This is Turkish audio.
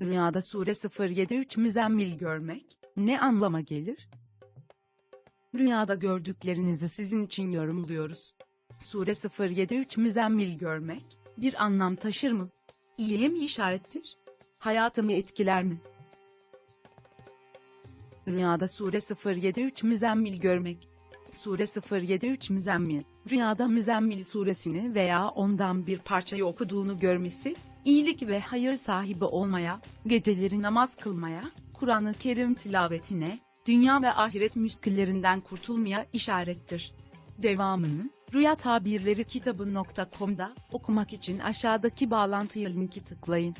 Rüyada Sure 073 Müzzemmil görmek, ne anlama gelir? Rüyada gördüklerinizi sizin için yorumluyoruz. Sure 073 Müzzemmil görmek, bir anlam taşır mı? İyiye mi işarettir? Hayatımı etkiler mi? Rüyada Sure 073 Müzzemmil görmek. Sure 073 Müzzemmil, rüyada Müzzemmil suresini veya ondan bir parçayı okuduğunu görmesi, iyilik ve hayır sahibi olmaya, geceleri namaz kılmaya, Kur'an-ı Kerim tilavetine, dünya ve ahiret müsküllerinden kurtulmaya işarettir. Devamını, Rüya Tabirleri kitabı.com'da okumak için aşağıdaki bağlantıya linki tıklayın.